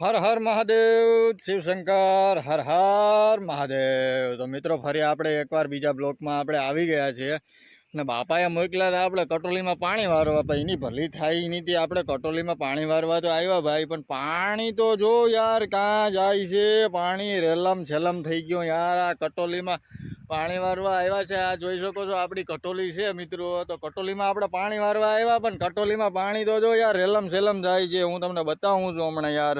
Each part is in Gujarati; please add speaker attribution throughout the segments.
Speaker 1: હર હર મહાદેવ, શિવશંકર, હર હર મહાદેવ. તો મિત્રો, ફરી આપણે એકવાર બીજા બ્લોકમાં આપણે આવી ગયા છીએ. ને બાપાએ મોકલ્યા હતા આપણે કટોલીમાં પાણી વારવા, પણ એની ભલી થાય એનીથી આપણે કટોલીમાં પાણી વારવા તો આવ્યા ભાઈ, પણ પાણી તો જો યાર કાં જાય છે. પાણી રેલમ છેલમ થઈ ગયો યાર આ કટોલીમાં. પાણી વારવા આવ્યા છે, આ જોઈ શકો છો, આપણી કટોલી છે મિત્રો. તો કટોલીમાં આપણે પાણી વારવા આવ્યા, પણ કટોલીમાં પાણી તો જો યાર, રેલમ સેલમ જાય છે. હું તમને બતાવું છું હમણાં યાર.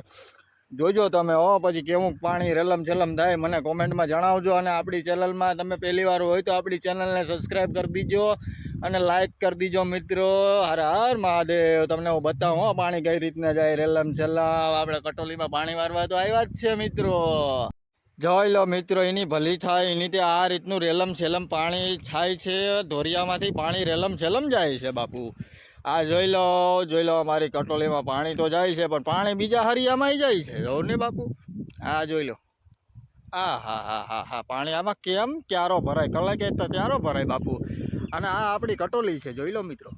Speaker 1: જોજો તમે હો, પછી કેવું પાણી રેલમ છેલમ થાય, મને કોમેન્ટમાં જણાવજો. અને આપણી ચેનલમાં તમે પહેલી વાર હોય તો આપણી ચેનલને સબસ્ક્રાઈબ કરી દીજો અને લાઈક કરી દીજો મિત્રો. હર હર મહાદેવ. તમને હું બતાવું હો, પાણી કઈ રીતના જાય, રેલમ છેલ્લા આપણે કટોલીમાં પાણી વારવા તો આવ્યા જ છે મિત્રો. જોઈ લો મિત્રો, એની ભલી થાય, એની તે આ રીતનું રેલમ સેલમ પાણી થાય છે ધોરિયામાંથી પાણી રેલમ સેલમ જાય છે બાપુ. આ જોઈ લો જોઈ લો અમારી કટોલીમાં પાણી તો જાય છે, પણ પાણી બીજા હરિયામાં જાય છે જો ને બાપુ. આ જોઈ લો. આ હા હા હા હા, પાણી આમાં કેમ? ક્યારો ભરાય? કલાકે તો ક્યારો ભરાય બાપુ? અને આ આપણી કટોલી છે, જોઈ લો મિત્રો.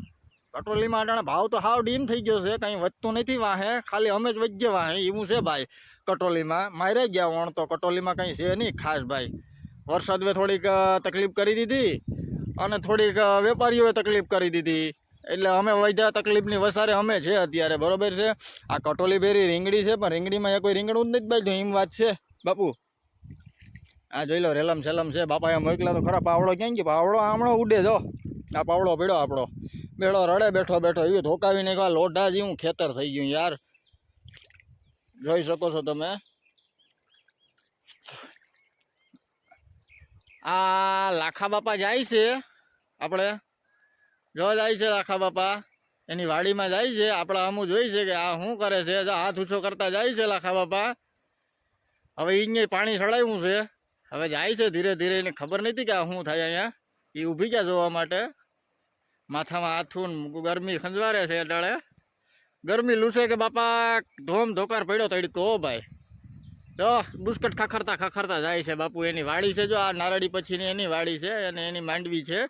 Speaker 1: કટોલીમાં અટાણે ભાવ તો હાવ ડીમ થઈ ગયો છે, કંઈ વધતું નથી વાહે, ખાલી અમે જ વચ્ચે વાહે એવું છે ભાઈ, કટોલીમાં. મારે ગયા વણ તો કટોલીમાં કંઈ છે નહીં ખાસ ભાઈ. વરસાદે થોડીક તકલીફ કરી દીધી અને થોડીક વેપારીઓએ તકલીફ કરી દીધી. એટલે અમે વૈધા તકલીફની વસારે અમે છે અત્યારે, બરોબર છે? આ કટોલી ભેરી રીંગણી છે, પણ રીંગણીમાં એ કોઈ રીંગણું જ નથી બાજુ એમ વાત છે. બાપુ, આ જોઈ લો રેલમ સેલમ છે. બાપાએ મોકલા તો ખરા, પાવડો ક્યાં ગયો? પાવડો આમણો ઉડે, જો. આ પાવડો પીડો આપણો. બેડો રડે બેઠો બેઠો એવું ધોકાવીને કહા લોઢા જેવું, ખેતર થઈ ગયું યાર. જોઈ શકો છો તમે. આ લાખા બાપા જાય છે આપણે. જો જાય છે લાખા બાપા. એની વાડીમાં જાય છે. આપણે અમુક જોઈ છે કે આ શું કરે છે? જો, હાથ ઊંચો કરતા જાય છે લાખા બાપા. હવે અહીંયા પાણી ચડાવ્યું છે. હવે જાય છે ધીરે ધીરે, એને ખબર નથી કે આ શું થાય અહીંયા. એ ઊભી ગયા જોવા માટે. માથામાં હાથું ગરમી ખંજવારે છે અટાળે ગરમી લૂસે કે બાપા, ધોમ ધોકાર પડ્યો તડકો કહો ભાઈ. તો બુસ્કટ ખખરતા ખખરતા જાય છે બાપુ. એની વાડી છે જો, આ નારળી પછીની એની વાડી છે અને એની માંડવી છે.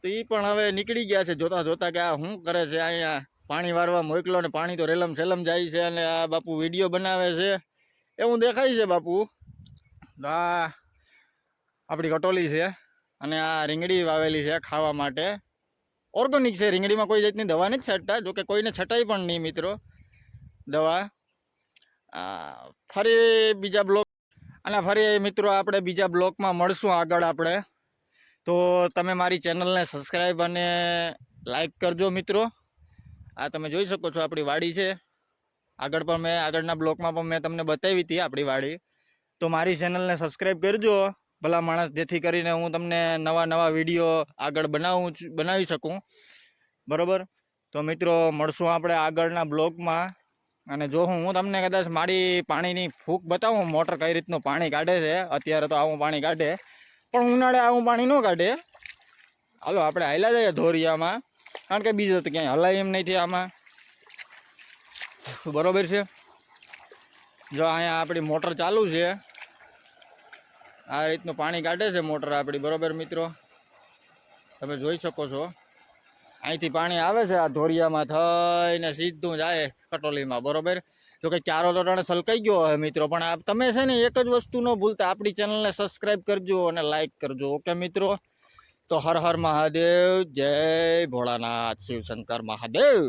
Speaker 1: તો એ પણ હવે નીકળી ગયા છે જોતા જોતા કે આ શું કરે છે અહીંયા. પાણી વારવા મોકલો ને પાણી તો રેલમ સેલમ જાય છે અને આ બાપુ વીડિયો બનાવે છે. એવું દેખાય છે બાપુ. આ આપણી કટોલી છે અને આ રીંગણી વાવેલી છે ખાવા માટે. ઓર્ગોનિક છે, રીંગણીમાં કોઈ જાતની દવા નથી છાંટતા. જોકે કોઈને છટાઈ પણ નહીં મિત્રો, દવા. ફરી બીજા બ્લોક અને ફરી મિત્રો આપણે બીજા બ્લોકમાં મળશું આગળ આપણે. તો તમે મારી ચેનલને સબસ્ક્રાઈબ અને લાઈક કરજો મિત્રો. આ તમે જોઈ શકો છો આપણી વાડી છે. આગળ પણ મેં આગળના બ્લોકમાં પણ મેં તમને બતાવી હતી આપણી વાડી. તો મારી ચેનલને સબસ્ક્રાઈબ કરજો. ભલા માણસ, જેથી કરીને હું તમને નવા નવા વીડિયો આગળ બનાવું બનાવી શકું. બરાબર? તો મિત્રો, મળશું આપણે આગળના બ્લોગમાં. અને જો હું તમને કદાચ મારી પાણીની ફૂંક બતાવું, મોટર કઈ રીતનું પાણી કાઢે છે. અત્યારે તો આવું પાણી કાઢે. પણ ઉનાળે આવું પાણી ન કાઢે. હાલો, આપણે હાલ્યા જઈએ ધોરિયામાં. કારણ કે બીજે તો ક્યાંય હલાય એમ નથી આમાં. બરોબર છે? જો અહીંયા આપણી મોટર ચાલુ છે. આ રીતનું પાણી કાઢે છે મોટર આપણી, બરોબર મિત્રો? તમે જોઈ શકો છો. અહીંથી પાણી આવે છે આ ધોરિયામાં થઈને સીધું જાય કટોલીમાં, બરોબર? જો કે ચારો તો ટાણે સલકાઈ ગયો હોય મિત્રો, પણ આ તમે છે ને એક જ વસ્તુ ન ભૂલતા, આપણી ચેનલને સબસ્ક્રાઈબ કરજો અને લાઈક કરજો, ઓકે મિત્રો? તો હર હર મહાદેવ, જય ભોળાનાથ, શિવશંકર મહાદેવ!